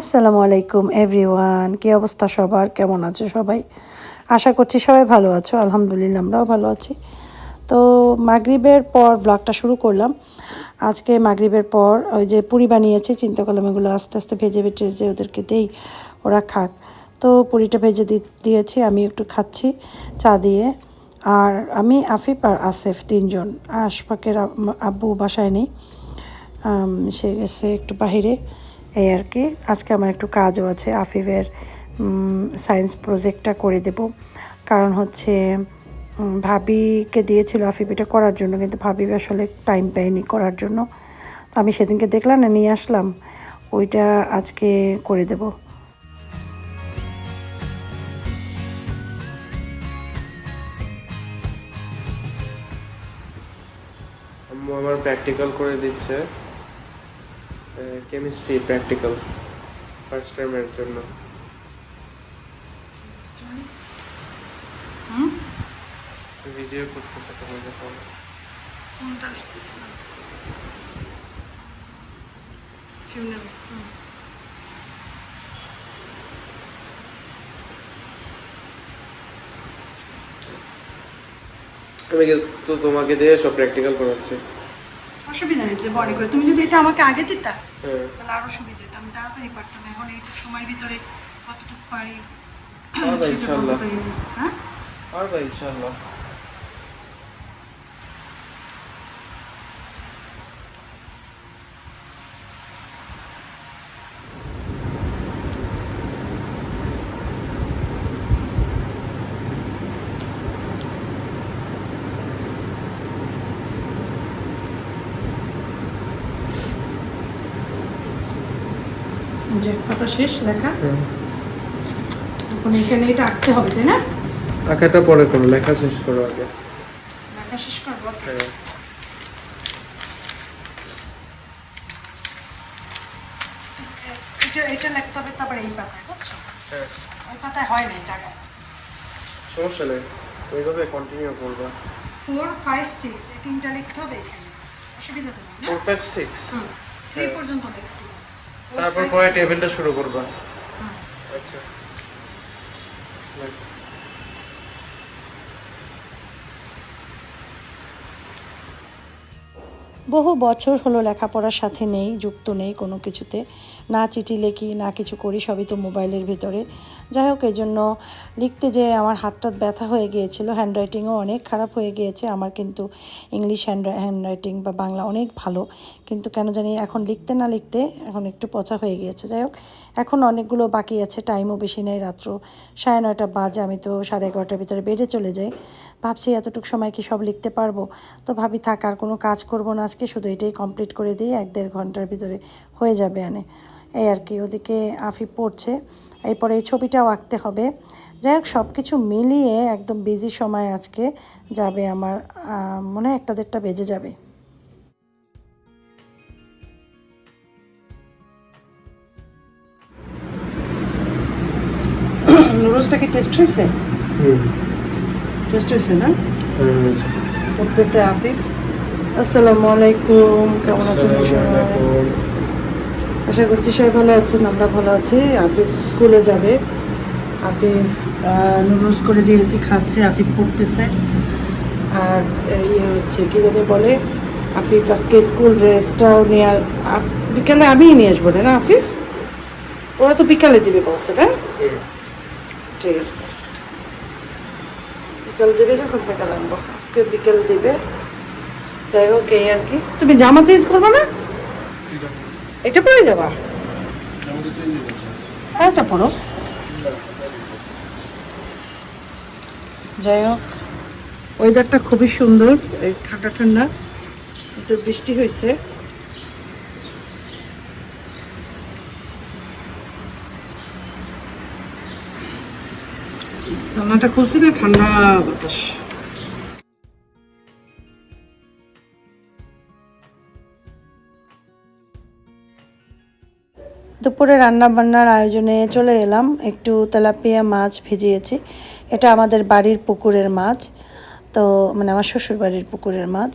আসসালামু আলাইকুম এভরিওয়ান কী অবস্থা সবার? কেমন আছো সবাই? আশা করছি সবাই ভালো আছো। আলহামদুলিল্লাহ, আমরাও ভালো আছি। তো মাগরিবের পর ব্লগটা শুরু করলাম। আজকে মাগরিবের পর ওই যে পুরি বানিয়েছি, চিন্তা করলাম এগুলো আস্তে আস্তে ভেজে ভেজে যে ওদেরকে দেই, ওরা খাক। তো পুরিটা ভেজে দিয়েছি, আমি একটু খাচ্ছি চা দিয়ে। আর আমি, আফিফ আর আসেফ তিনজন। আশফাকের আব্বু বাসায় নেই। সে গেছে একটু বাহিরে। এই আর কি। আজকে আমার একটু কাজও আছে, আফিফের সায়েন্স প্রজেক্টটা করে দেব। কারণ হচ্ছে ভাবিকে দিয়েছিল আফিফ এটা করার জন্য, কিন্তু ভাবি আসলে টাইম পায়নি করার জন্য। তো আমি সেদিনকে দেখলাম না, নিয়ে আসলাম। ওইটা আজকে করে দেব। আমার প্র্যাকটিক্যাল করে দিচ্ছে। কেমিস্ট্রি প্র্যাকটিক্যাল ফার্স্ট টাইমের জন্য। ভিডিও করতেছে তোমাদের ফোনে আমি তো তোমাকে দিয়ে সব প্র্যাকটিক্যাল করাচ্ছি। অসুবিধা নেই করে। তুমি যদি এটা আমাকে আগে দিতা তাহলে আরও সুবিধা হতো আমি তাড়াতাড়ি পারতাম এখন এই সময়ের ভিতরে কতটুকু পারি? ইনশাল্লাহ। হ্যাঁ? পারবা ইনশাল্লাহ। যে কথা শেষ লেখা? এখন এখানে এটা আঁকতে হবে তাই না? আঁকাটা পরে করো লেখা শেষ করো আগে। লেখা শেষ করব? হ্যাঁ। এটা এটা লিখতে হবে তারপর এই পাতায় বুঝছ? হ্যাঁ। ওই পাতায় হয় না জায়গায়। সমস্যা নেই ওইভাবে কন্টিনিউ করবা। ফোর ফাইভ সিক্স এই তিনটা লিখতে হবে এখানে। অসুবিধা তো নেই না? ফোর ফাইভ সিক্স থ্রি হ্যাঁ। পর্যন্ত লিখছি। তারপর পরে টেবিলটা শুরু করবা। আচ্ছা। বহু বছর হলো লেখাপড়ার সাথে নেই, যুক্ত নেই কোনো কিছুতে। না চিঠি লেখি, না কিছু করি, সবই তো মোবাইলের ভিতরে। যাই হোক এই জন্য লিখতে যে আমার হাতটা ব্যথা হয়ে গিয়েছিল হ্যান্ডরাইটিংও অনেক খারাপ হয়ে গিয়েছে। আমার কিন্তু ইংলিশ হ্যান্ড হ্যান্ডরাইটিং বা বাংলা অনেক ভালো। কিন্তু কেন জানি এখন লিখতে না লিখতে এখন একটু পচা হয়ে গিয়েছে। যাই হোক, এখন অনেকগুলো বাকি আছে টাইমও বেশি নেই রাত্র সাড়ে নয়টা বাজে, আমি তো সাড়ে এগারোটার ভিতরে বেডে চলে যাই। ভাবছি এতটুকু সময় কি সব লিখতে পারব? তো ভাবি, থাক, আর কোনো কাজ করব না আজকে শুধু এটাই কমপ্লিট করে দিই এক দেড় ঘণ্টার ভিতরে হয়ে যাবে আনে। এই আর কি ওদিকে আফিফ পড়ছে। এরপরে এই ছবিটাও আঁকতে হবে। যাই হোক সব কিছু মিলিয়ে একদম বিজি সময় আজকে। যাবে আমার মনে হয় একটা দেড়টা বেজে যাবে। নুডলসটা কি টেস্ট হয়েছে হুম। টেস্ট হয়েছে না? হুম। পড়তেছে আফিফ। আসসালামু আলাইকুম কেমন আছেন আশা করছি সবাই ভালো আছেন আমরা ভালো আছি। আফিফ স্কুলে যাবে। আফিফ নুডলস করে দিয়েছি খাচ্ছে আফিফ পড়তেছে। আর ইয়ে হচ্ছে কি জানি বলে আফিফ আজকে স্কুল ড্রেসটাও নিয়ে বিকালে আমিই নিয়ে আসব না আফিফ? ওরা তো বিকালে দিবে বলছে না? ঠিক আছে। বিকাল দেবে যখন বিকাল আনব। আজকে বিকেল দিবে। যাই হোক এই আর কি। তুমি জামা চেঞ্জ করব না? এটা পরে যাবা। পরো। যাই হোক ওয়েদারটা খুবই সুন্দর এই ঠান্ডা ঠান্ডা। কিন্তু বৃষ্টি হয়েছে। জানলাটা খুলছি না? ঠান্ডা বাতাস। দুপুরে রান্না বান্নার আয়োজনে চলে এলাম। একটু তেলাপিয়া মাছ ভিজিয়েছি। এটা আমাদের বাড়ির পুকুরের মাছ। তো মানে আমার শ্বশুর বাড়ির পুকুরের মাছ।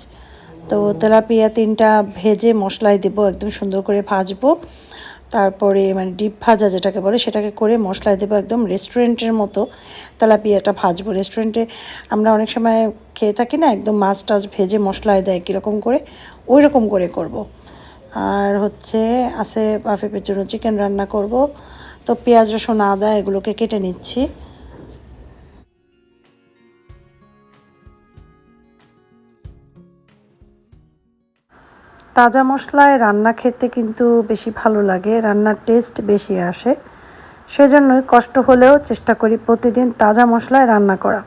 তো, তেলাপিয়া তিনটা ভেজে মশলায় দেবো, একদম সুন্দর করে ভাজবো। তারপরে মানে ডিপ ভাজা যেটাকে বলে, সেটাকে করে মশলায় দেবো একদম রেস্টুরেন্টের মতো তেলাপিয়াটা ভাজবো। রেস্টুরেন্টে আমরা অনেক সময় খেয়ে থাকি না, একদম মাছ টাছ ভেজে মশলায় দেয় কীরকম করে ওই রকম করে করব। আর হচ্ছে আছে আফিফের জন্য চিকেন রান্না করব। তো পেঁয়াজ, রসুন, আদা এগুলোকে কেটে নিচ্ছি। তাজা মশলায় রান্না খেতে কিন্তু বেশি ভালো লাগে, রান্নার টেস্ট বেশি আসে। সেজন্যই কষ্ট হলেও চেষ্টা করি প্রতিদিন তাজা মশলায় রান্না করা।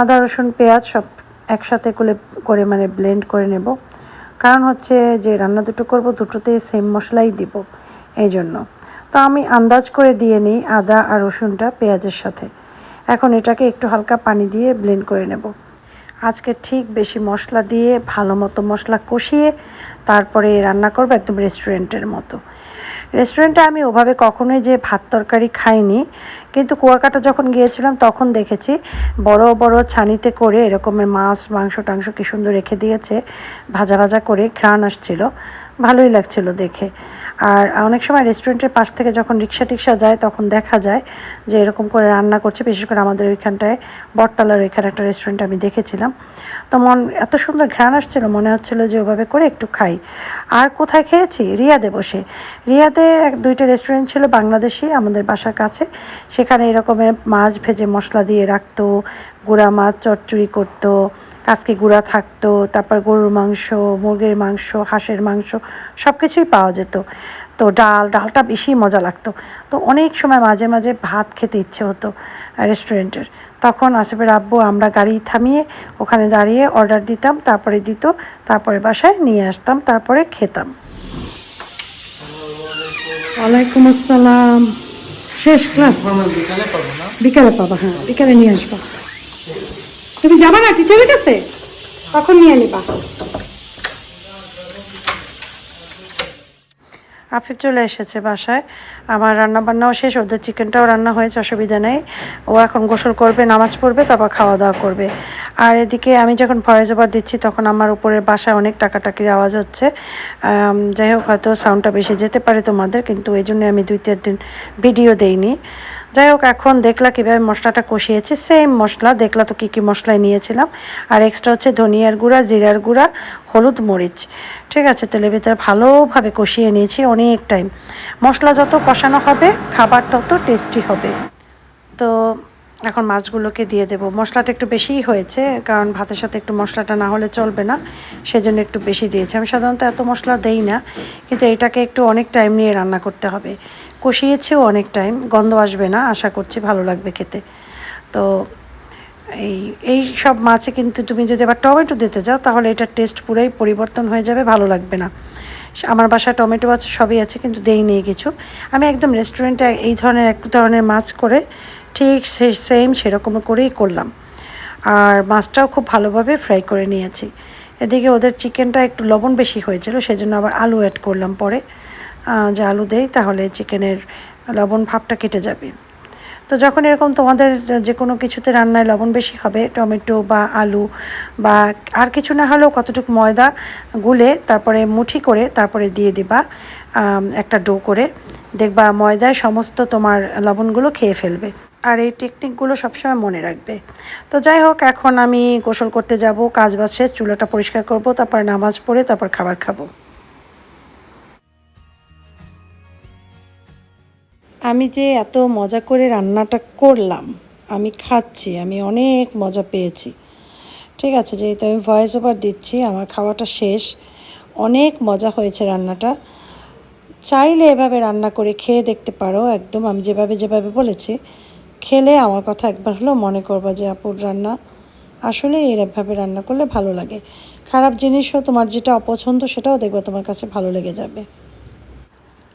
আদা, রসুন, পেঁয়াজ সব একসাথে করে করে মানে ব্লেন্ড করে নেব। কারণ হচ্ছে যে রান্না দুটো করব দুটোতে সেম মশলাই দিব এই জন্য তো আমি আন্দাজ করে দিয়ে নিই আদা আর রসুনটা পেঁয়াজের সাথে। এখন এটাকে একটু হালকা পানি দিয়ে ব্লেন্ড করে নেব। আজকে ঠিক বেশি মশলা দিয়ে ভালো মতো মশলা কষিয়ে তারপরে রান্না করব একদম রেস্টুরেন্টের মতো। রেস্টুরেন্টে আমি ওভাবে কখনোই যে ভাত তরকারি খাইনি, কিন্তু কুয়াকাটা যখন গিয়েছিলাম তখন দেখেছি বড় বড় ছানিতে করে এরকমের মাছ, মাংস, টাংস কি সুন্দর রেখে দিয়েছে, ভাজা ভাজা করে ঘ্রাণ আসছিল। ভালোই লাগছিল দেখে। আর অনেক সময় রেস্টুরেন্টের পাশ থেকে যখন রিক্সা টিক্সা যায়, তখন দেখা যায় যে এরকম করে রান্না করছে, বিশেষ করে আমাদের ওইখানটায়, বটতলার ওইখানে একটা রেস্টুরেন্ট আমি দেখেছিলাম। তো মন, এত সুন্দর ঘ্রাণ আসছিল, মনে হচ্ছিল যে ওভাবে করে একটু খাই। আর কোথায় খেয়েছি? রিয়াদে বসে। রিয়াদে এক, দুইটা রেস্টুরেন্ট ছিল বাংলাদেশি, আমাদের বাসার কাছে। সেখানে এরকমের মাছ ভেজে মশলা দিয়ে রাখতো গুঁড়া মাছ চচ্চড়ি করতো কাজকে গুঁড়া থাকতো তারপর গরুর মাংস মুরগির মাংস হাঁসের মাংস সব কিছুই পাওয়া যেত। তো ডাল ডালটা বেশি মজা লাগতো। তো অনেক সময় মাঝে মাঝে ভাত খেতে ইচ্ছে হতো রেস্টুরেন্টের। তখন আসিফের আব্বু আমরা গাড়ি থামিয়ে ওখানে দাঁড়িয়ে অর্ডার দিতাম তারপরে দিত তারপরে বাসায় নিয়ে আসতাম তারপরে খেতাম। ওয়ালাইকুম আসসালাম। শেষ ক্লাস। বিকালে পাবো পাবা হ্যাঁ বিকালে নিয়ে আসবা। তুমি যাবা না? টিচারের কাছে? তখন নিয়ে নিবা। আফিফ চলে এসেছে বাসায়। আমার রান্না বান্নাও শেষ, ওদের চিকেনটাও রান্না হয়েছে, অসুবিধা নেই। ও এখন গোসল করবে, নামাজ পড়বে, তারপর খাওয়া দাওয়া করবে। আর এদিকে আমি যখন ভয়েস ওভার দিচ্ছি, তখন আমার উপরের বাসায় অনেক টাকাটাকির আওয়াজ হচ্ছে। যাই হোক, হয়তো সাউন্ডটা বেশি যেতে পারে তোমাদের, কিন্তু এই জন্য আমি দুই তিন দিন ভিডিও দেইনি। যাই হোক, এখন দেখলা কীভাবে মশলাটা কষিয়েছি। সেম মশলা, দেখলা তো কী কী মশলায় নিয়েছিলাম। আর এক্সট্রা হচ্ছে ধনিয়ার গুঁড়া, জিরার গুঁড়া, হলুদ মরিচ। ঠিক আছে, তেলের ভিতরে ভালোভাবে কষিয়ে নিয়েছি অনেক টাইম মশলা যত কষানো হবে, খাবার তত টেস্টি হবে। তো এখন মাছগুলোকে দিয়ে দেবো। মশলাটা একটু বেশিই হয়েছে, কারণ ভাতের সাথে একটু মশলাটা না হলে চলবে না। সেজন্য একটু বেশি দিয়েছি। আমি সাধারণত এত মশলা দেই না, কিন্তু এটাকে একটু অনেক টাইম নিয়ে রান্না করতে হবে। কষিয়েছেও অনেক টাইম গন্ধ আসবে না, আশা করছি ভালো লাগবে খেতে। তো এই এই সব মাছে কিন্তু তুমি যদি আবার টমেটো দিতে যাও, তাহলে এটার টেস্ট পুরাই পরিবর্তন হয়ে যাবে, ভালো লাগবে না। আমার বাসায় টমেটো আছে, সবই আছে, কিন্তু দেই নেই কিছু। আমি একদম রেস্টুরেন্টে এই ধরনের, এক ধরনের মাছ করে ঠিক সেম সেরকম করেই করলাম। আর মাছটাও খুব ভালোভাবে ফ্রাই করে নিয়েছি। এদিকে ওদের চিকেনটা একটু লবণ বেশি হয়েছিল, সেজন্য আবার আলু অ্যাড করলাম পরে। যে আলু দেই, তাহলে চিকেনের লবণ ভাবটা কেটে যাবে। তো যখন এরকম তোমাদের যে কোনো কিছুতে রান্নায় লবণ বেশি হবে, টমেটো বা আলু বা আর কিছু না হলেও কতটুকু ময়দা গুলে তারপরে মুঠি করে তারপরে দিয়ে দিবা একটা ডো করে। দেখবা ময়দায় সমস্ত তোমার লবণগুলো খেয়ে ফেলবে। আর এই টেকনিকগুলো সবসময় মনে রাখবে। তো যাই হোক, এখন আমি গোসল করতে যাব, কাজ বাজ শেষ, চুলাটা পরিষ্কার করব, তারপর নামাজ পড়ে তারপর খাবার খাব। আমি যে এত মজা করে রান্নাটা করলাম, আমি খাচ্ছি, আমি অনেক মজা পেয়েছি। ঠিক আছে, যেহেতু আমি ভয়েস ওভার দিচ্ছি, আমার খাওয়াটা শেষ। অনেক মজা হয়েছে রান্নাটা। চাইলে এভাবে রান্না করে খেয়ে দেখতে পারো, একদম আমি যেভাবে যেভাবে বলেছি। খেলে আমার কথা একবার হলেও মনে করবা যে, আপুর রান্না আসলে এরভাবে রান্না করলে ভালো লাগে। খারাপ জিনিসও তোমার যেটা অপছন্দ সেটাও দেখবে, তোমার কাছে ভালো লেগে যাবে।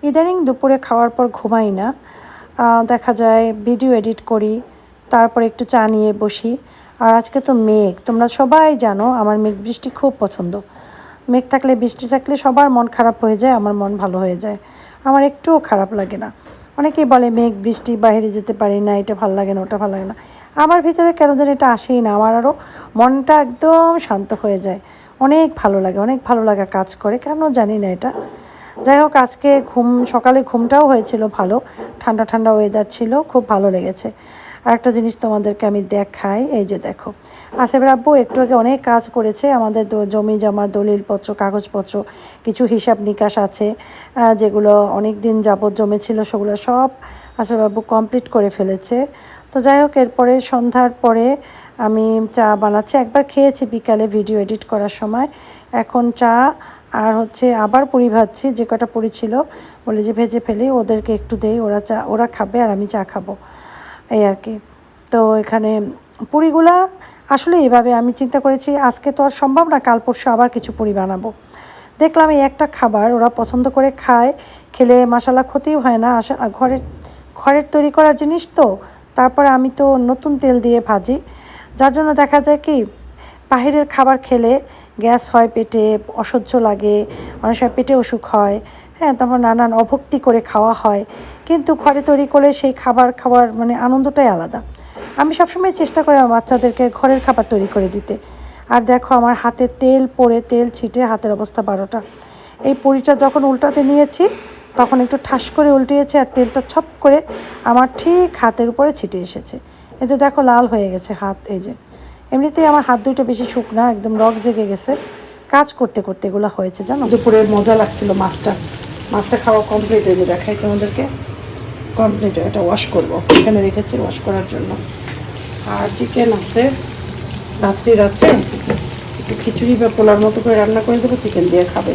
ইদানিং দুপুরে খাওয়ার পর ঘুমাই না। দেখা যায় ভিডিও এডিট করি, তারপর একটু চা নিয়ে বসি। আর আজকে তো মেঘ, তোমরা সবাই জানো আমার মেঘ বৃষ্টি খুব পছন্দ। মেঘ থাকলে, বৃষ্টি থাকলে সবার মন খারাপ হয়ে যায়, আমার মন ভালো হয়ে যায়। আমার একটুও খারাপ লাগে না। অনেকেই বলে মেঘ, বৃষ্টি, বাইরে যেতে পারি না, এটা ভালো লাগে না, ওটা ভালো লাগে না। আমার ভিতরে কেন যেন এটা আসেই না, আমার আরও মনটা একদম শান্ত হয়ে যায়। অনেক ভালো লাগে, অনেক ভালো লাগা কাজ করে, কেন জানি না এটা। যাই হোক, আজকে ঘুম, সকালে ঘুমটাও হয়েছিল ভালো। ঠান্ডা ঠান্ডা ওয়েদার ছিল, খুব ভালো লেগেছে। আর একটা জিনিস তোমাদেরকে আমি দেখাই, এই যে দেখো। আসেফের আব্বু একটু আগে অনেক কাজ করেছে, আমাদের জমি জমা দলিলপত্র, কাগজপত্র, কিছু হিসাব নিকাশ আছে যেগুলো অনেক দিন যাবৎ জমেছিল সেগুলো সব আসেফ কমপ্লিট করে ফেলেছে। তো যাই হোক, এরপরে সন্ধ্যার পরে আমি চা বানাচ্ছি। একবার খেয়েছি বিকালে ভিডিও এডিট করার সময়। এখন চা আর হচ্ছে আবার পুরি ভাজছি, যে কটা পুরি ছিল, বলে যে ভেজে ফেলি, ওদেরকে একটু দেই, ওরা চা, ওরা খাবে আর আমি চা খাব। এই আর কি। তো এখানে পুরিগুলা আসলে এভাবে আমি চিন্তা করেছি, আজকে তো আর সম্ভব না, কাল পরশু আবার কিছু পুরি বানাবো। দেখলাম এই একটা খাবার ওরা পছন্দ করে খায়, খেলে মশালা ক্ষতিও হয় না। আসা ঘরের ঘরের তৈরি করার জিনিস তো, তারপরে আমি তো নতুন তেল দিয়ে ভাজি। যার জন্য দেখা যায় কি বাহিরের খাবার খেলে গ্যাস হয় পেটে, অসহ্য লাগে, অনেক সময় পেটে অসুখ হয় হ্যাঁ তারপর নানান অভক্তি করে খাওয়া হয়। কিন্তু ঘরে তৈরি করলে সেই খাবার খাওয়ার মানে আনন্দটাই আলাদা। আমি সবসময় চেষ্টা করি আমার বাচ্চাদেরকে ঘরের খাবার তৈরি করে দিতে। আর দেখো, আমার হাতে তেল পড়ে, তেল ছিটে হাতের অবস্থা বারোটা। এই পুরিটা যখন উল্টাতে নিয়েছি, তখন একটু ঠাস করে উল্টিয়েছে আর তেলটা ছপ করে আমার ঠিক হাতের উপরে ছিটে এসেছে। এতে দেখো লাল হয়ে গেছে হাত, এই যে। এমনিতেই আমার হাত দুইটা বেশি শুকনা, একদম রক জেগে গেছে। কাজ করতে করতে এগুলো হয়েছে, জানো? দুপুরে মজা লাগছিল মাছটা। মাছটা খাওয়া কমপ্লিট হয়ে দেখাই তোমাদেরকে। কমপ্লিট এটা ওয়াশ করব। এখানে রেখেছি ওয়াশ করার জন্য। আর চিকেন আছে ভাবছি রাত্রে একটু খিচুড়ি বা পোলার মতো করে রান্না করে দেবো চিকেন দিয়ে খাবে।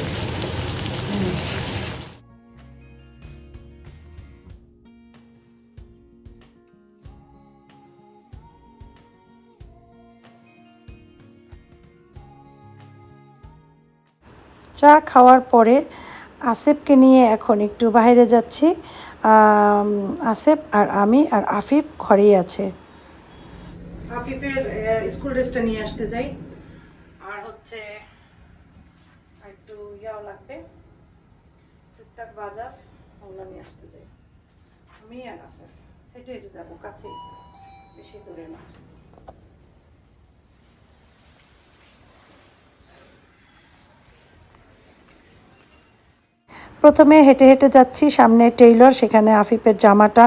চা খাওয়ার পরে আসেফকে নিয়ে এখন একটু বাইরে যাচ্ছি। আসেফ আর আমি আর আফিফ ঘরেই আছে। আফিফের স্কুল ড্রেসটা নিয়ে আসতে যাই। আর হচ্ছে একটু ইয়াও লাগবে। টুকটাক বাজার, ওগুলো নিয়ে আসতে যাই। আমি আর আসেফ, হেঁটে হেঁটে যাব কাছে বেশি দূরে না। প্রথমে হেঁটে হেঁটে যাচ্ছি, সামনে টেইলর, সেখানে আফিফের জামাটা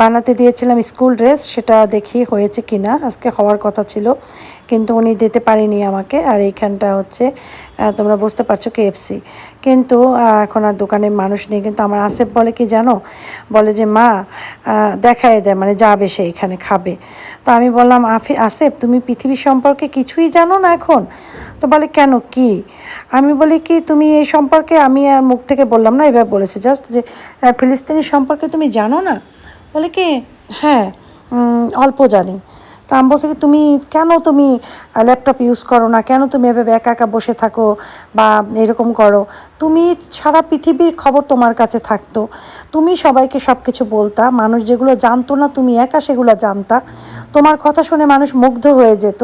বানাতে দিয়েছিলাম, স্কুল ড্রেস, সেটা দেখি হয়েছে কিনা, আজকে হওয়ার কথা ছিল, কিন্তু উনি দিতে পারেনি আমাকে, আর এইখানটা হচ্ছে তোমরা বুঝতে পারছ কেএফসি কিন্তু এখন আর দোকানে মানুষ নেই। কিন্তু আমার আসেফ বলে কি জানো? বলে যে, মা দেখায় দেয় মানে যাবে সে এখানে, খাবে। তো আমি বললাম, আফি, আসেফ, তুমি পৃথিবী সম্পর্কে কিছুই জানো না এখন? তো বলে, কেন, কি? আমি বলি, কি তুমি এই সম্পর্কে? আমি আর মুখ থেকে বললাম না এবার বলেছে। জাস্ট যে ফিলিস্তিনি সম্পর্কে তুমি জানো না? বলে কি হ্যাঁ অল্প জানি। তো আমি বলছি কি, তুমি কেন তুমি ল্যাপটপ ইউজ করো না? কেন তুমি এভাবে একা একা বসে থাকো বা এরকম করো? তুমি সারা পৃথিবীর খবর তোমার কাছে থাকতো। তুমি সবাইকে সব কিছু বলতা, মানুষ যেগুলো জানতো না, তুমি একা সেগুলো জানতা। তোমার কথা শুনে মানুষ মুগ্ধ হয়ে যেত।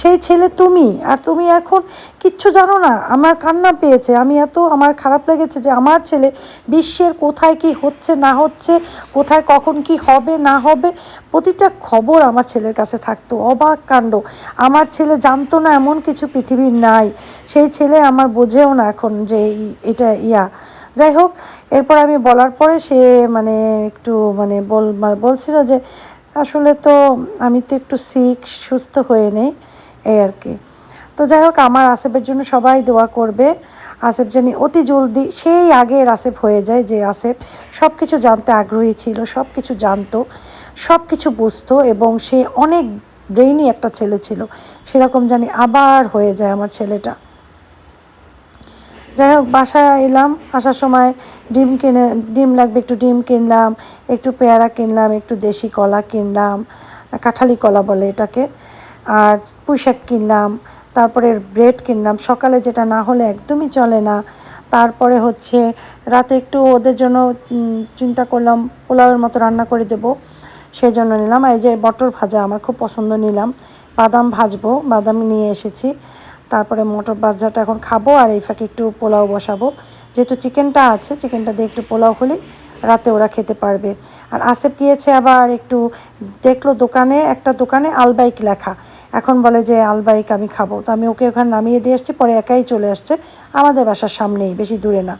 সেই ছেলে তুমি, আর তুমি এখন কিচ্ছু জানো না, আমার কান্না পেয়েছে। আমি এত, আমার খারাপ লেগেছে যে আমার ছেলে বিশ্বের কোথায় কি হচ্ছে, না হচ্ছে, কোথায় কখন কি হবে, না হবে, প্রতিটা খবর আমার ছেলের কাছে থাকতো, অবাক কাণ্ড। আমার ছেলে জানতো না এমন কিছু পৃথিবীর নাই। সেই ছেলে আমার বোঝেও না এখন যে এটা ইয়া। যাই হোক, এরপর আমি বলার পরে সে মানে একটু মানে বল মানে বলছিল যে, আসলে তো আমি তো একটু সিক সুস্থ হয়ে নেই, এই আর কি। তো যাই হোক, আমার আসেফের জন্য সবাই দোয়া করবে। আসেফ জানি অতি জলদি, সেই আগের আসেফ হয়ে যায় যে আসেফ সব কিছু জানতে আগ্রহী ছিল সব কিছু জানতো। সব কিছু বুঝতো এবং সে অনেক ব্রেইনি একটা ছেলে ছিল। সেরকম জানি আবার হয়ে যায় আমার ছেলেটা। যাই হোক, বাসায় এলাম, আসার সময় ডিম কিনে, ডিম লাগবে, একটু ডিম কিনলাম, একটু পেয়ারা কিনলাম, একটু দেশি কলা কিনলাম, কাঁঠালি কলা বলে এটাকে, আর পুঁইশাক কিনলাম, তারপরে ব্রেড কিনলাম। সকালে যেটা না হলে একদমই চলে না। তারপরে হচ্ছে রাতে একটু ওদের জন্য চিন্তা করলাম, পোলাওয়ের মতো রান্না করে দেবো। সেই জন্য নিলাম এই যে মটর ভাজা আমার খুব পছন্দ নিলাম। বাদাম ভাজবো, বাদাম নিয়ে এসেছি। তারপরে মটর ভাজাটা এখন খাব আর এই ফাঁকে একটু পোলাও বসাবো। যেহেতু চিকেনটা আছে, চিকেনটা দিয়ে একটু পোলাও হলে রাতে ওরা খেতে পারবে। আর আসেফ গিয়েছে আবার একটু, দেখল দোকানে, একটা দোকানে আলবাইক লেখা। এখন বলে যে আলবাইক আমি খাব। তো আমি ওকে ওখানে নামিয়ে দিয়ে আসছি পরে একাই চলে আসছে। আমাদের বাসার সামনেই, বেশি দূরে না।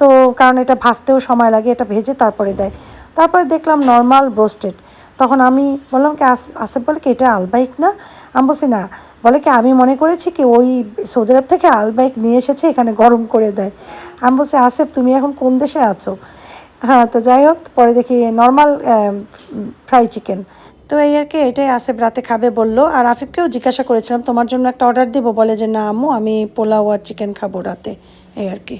তো কারণ এটা ভাজতেও সময় লাগে, এটা ভেজে তারপরে দেয়। তারপরে দেখলাম নর্মাল ব্রোস্টেড তখন আমি বললাম কি, আস- আসিফ বলে কি, এটা আলবাইক না? আমি বলছি, না। বলে কি, আমি মনে করেছি কি, ওই সৌদি আরব থেকে আলবাইক নিয়ে এসেছে, এখানে গরম করে দেয়। আমি বলছি, আসিফ, তুমি এখন কোন দেশে আছো? হ্যাঁ তো যাই হোক, পরে দেখি নর্মাল ফ্রাই চিকেন তো এই আর কি, এটাই আসিফ রাতে খাবে বলল। আর আফিফকেও জিজ্ঞাসা করেছিলাম, তোমার জন্য একটা অর্ডার দিব? বলে যে, না আম্মু, আমি পোলাও আর চিকেন খাব রাতে। এই আর কি।